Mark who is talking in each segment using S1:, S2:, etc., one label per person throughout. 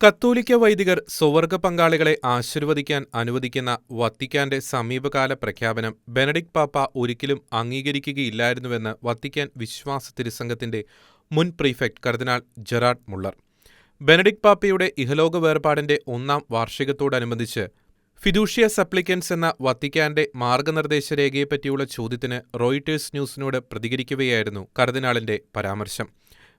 S1: കത്തോലിക്ക വൈദികർ സ്വവർഗ പങ്കാളികളെ ആശീർവദിക്കാൻ അനുവദിക്കുന്ന വത്തിക്കാന്റെ സമീപകാല പ്രഖ്യാപനം ബെനഡിക് പാപ്പ ഒരിക്കലും അംഗീകരിക്കുകയില്ലായിരുന്നുവെന്ന് വത്തിക്കാൻ വിശ്വാസ തിരുസംഘത്തിന്റെ മുൻ പ്രീഫെക്ട് കർദിനാൾ ജെറാർഡ് മുള്ളർ. ബെനഡിക് പാപ്പയുടെ ഇഹലോക വേർപാടിന്റെ ഒന്നാം വാർഷികത്തോടനുബന്ധിച്ച് ഫിദൂഷ്യ സപ്ലിക്കൻസ് എന്ന വത്തിക്കാന്റെ മാർഗനിർദ്ദേശ രേഖയെപ്പറ്റിയുള്ള ചോദ്യത്തിന് റോയിട്ടേഴ്സ് ന്യൂസിനോട് പ്രതികരിക്കുകയായിരുന്നു കർദിനാളിന്റെ പരാമർശം.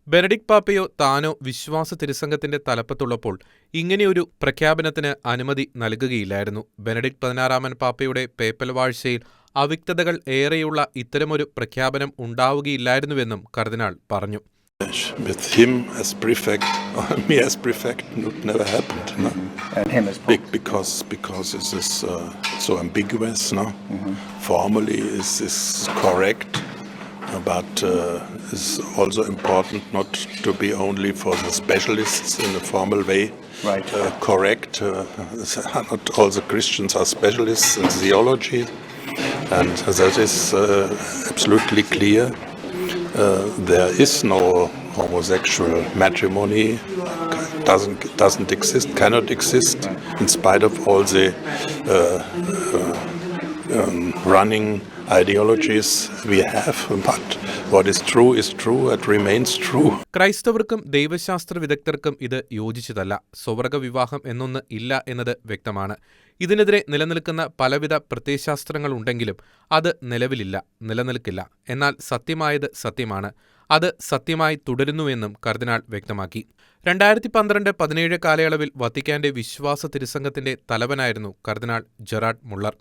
S1: ബെനഡിക്ട് പാപ്പയോ താനോ വിശ്വാസ തിരുസംഘത്തിന്റെ തലപ്പത്തുള്ളപ്പോൾ ഇങ്ങനെയൊരു പ്രഖ്യാപനത്തിന് അനുമതി നൽകുകയില്ലായിരുന്നു ബെനഡിക് പതിനാറാമൻ പാപ്പയുടെ പേപ്പൽ വാഴ്ചയിൽ അവ്യക്തതകൾ ഏറെയുള്ള ഇത്തരമൊരു പ്രഖ്യാപനം ഉണ്ടാവുകയില്ലായിരുന്നുവെന്നും കർദിനാൾ പറഞ്ഞു
S2: With him as prefect, or me as prefect, it never happened. No?
S3: and him as
S2: Be- because because this is uh, so ambiguous. No, formally is is correct, but uh, it's also important not to be only for the specialists in a formal way.
S3: Right.
S2: Uh, correct. Uh, not all the Christians are specialists in theology, and that is uh, absolutely clear. Uh, there is no homosexual matrimony doesn't doesn't exist cannot exist in spite of all the uh, uh, um, running ideologies we have but what is true is true it remains true.
S1: ക്രൈസ്തവർക്കും ദൈവശാസ്ത്ര വിദഗ്ധർക്കും ഇത് യോജിച്ചതല്ല. സ്വർഗ വിവാഹം എന്നൊന്ന് ഇല്ല എന്നത് വ്യക്തമാണ്. ഇതിനെതിരെ നിലനിൽക്കുന്ന പലവിധ പ്രത്യയശാസ്ത്രങ്ങളുണ്ടെങ്കിലും അത് നിലവിലില്ല നിലനിൽക്കില്ല. എന്നാൽ സത്യമായത് സത്യമാണ്. അത് സത്യമായി തുടരുന്നുവെന്നും കർദിനാൾ വ്യക്തമാക്കി. രണ്ടായിരത്തി പന്ത്രണ്ട് പതിനേഴ് കാലയളവിൽ വത്തിക്കാന്റെ വിശ്വാസ തിരുസംഘത്തിന്റെ തലവനായിരുന്നു കർദിനാൾ ജെറാഡ് മുള്ളർ.